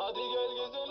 Hadi gel gezelim.